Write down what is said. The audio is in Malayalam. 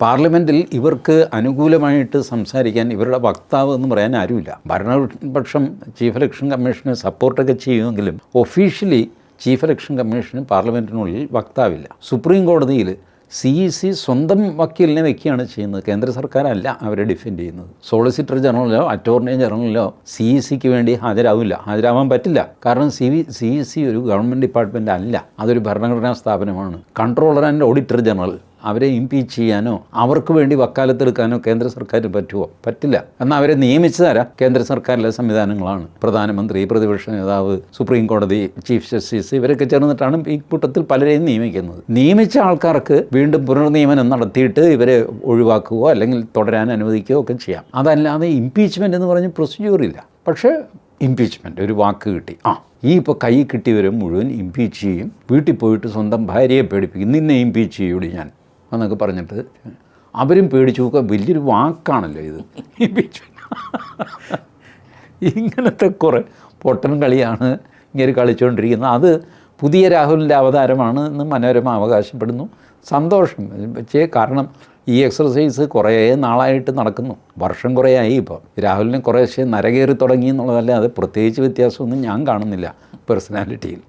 പാർലമെന്റിൽ ഇവർക്ക് അനുകൂലമായിട്ട് സംസാരിക്കാൻ ഇവരുടെ വക്താവ് എന്ന് പറയാൻ ആരുമില്ല. ഭരണപക്ഷം ചീഫ് ഇലക്ഷൻ കമ്മീഷന് സപ്പോർട്ടൊക്കെ ചെയ്യുമെങ്കിലും ഒഫീഷ്യലി ചീഫ് ഇലക്ഷൻ കമ്മീഷന് പാർലമെന്റിനുള്ളിൽ വക്താവില്ല. സുപ്രീം കോടതിയിൽ സി ഇ സി സ്വന്തം വക്കീലിനെ വെക്കുകയാണ് ചെയ്യുന്നത്. കേന്ദ്ര സർക്കാരല്ല അവരെ ഡിഫെൻഡ് ചെയ്യുന്നത്. സോളിസിറ്റർ ജനറലിലോ അറ്റോർണി ജനറലിലോ സി ഇ സിക്ക് വേണ്ടി ഹാജരാവില്ല. ഹാജരാവാൻ പറ്റില്ല. കാരണം C V C E C ഒരു ഗവൺമെന്റ് ഡിപ്പാർട്ട്മെന്റ് അല്ല. അതൊരു ഭരണഘടനാ സ്ഥാപനമാണ്. Controller and auditor general. അവരെ ഇംപീച്ച് ചെയ്യാനോ അവർക്ക് വേണ്ടി വക്കാലത്തെടുക്കാനോ കേന്ദ്ര സർക്കാരിന് പറ്റുമോ പറ്റില്ല. എന്നാൽ അവരെ നിയമിച്ചു തരാം. കേന്ദ്ര സർക്കാരിലെ സംവിധാനങ്ങളാണ്. പ്രധാനമന്ത്രി പ്രതിപക്ഷ നേതാവ് സുപ്രീം കോടതി ചീഫ് ജസ്റ്റിസ് ഇവരൊക്കെ ചേർന്നിട്ടാണ് ഈ കൂട്ടത്തിൽ പലരെയും നിയമിക്കുന്നത്. നിയമിച്ച ആൾക്കാർക്ക് വീണ്ടും പുനർനിയമനം നടത്തിയിട്ട് ഇവരെ ഒഴിവാക്കുകയോ അല്ലെങ്കിൽ തുടരാൻ അനുവദിക്കുകയോ ഒക്കെ ചെയ്യാം. അതല്ലാതെ ഇംപീച്ച്മെന്റ് എന്ന് പറഞ്ഞ് പ്രൊസീജിയർ ഇല്ല. പക്ഷേ ഇംപീച്ച്മെന്റ് ഒരു വാക്ക് കിട്ടി. ആ ഈ ഇപ്പോൾ കൈ കിട്ടിയവരെ മുഴുവൻ ഇംപീച്ച് ചെയ്യും. വീട്ടിൽ പോയിട്ട് സ്വന്തം ഭാര്യയെ പേടിപ്പിക്കും. നിന്നെ ഇംപീച്ച് ചെയ്യൂടി ഞാൻ. എന്നൊക്കെ പറഞ്ഞിട്ട് അവരും പേടിച്ചു. നോക്കുക വലിയൊരു വാക്കാണല്ലോ ഇത്. ഇങ്ങനത്തെ കുറേ പൊട്ടൻ കളിയാണ് ഇങ്ങനെ കളിച്ചുകൊണ്ടിരിക്കുന്നത് അത് പുതിയ രാഹുലിന്റെ അവതാരമാണ് എന്ന് മനോരമ അവകാശപ്പെടുന്നു. സന്തോഷം. പക്ഷേ കാരണം ഈ എക്സർസൈസ് കുറേ നാളായിട്ട് നടക്കുന്നു. വർഷം കുറേ ആയി ഇപ്പോൾ രാഹുലിന് കുറേശ്ശെ നരകേറി തുടങ്ങി എന്നുള്ളതല്ല അത് പ്രത്യേകിച്ച് വ്യത്യാസമൊന്നും ഞാൻ കാണുന്നില്ല പേഴ്സണാലിറ്റിയിൽ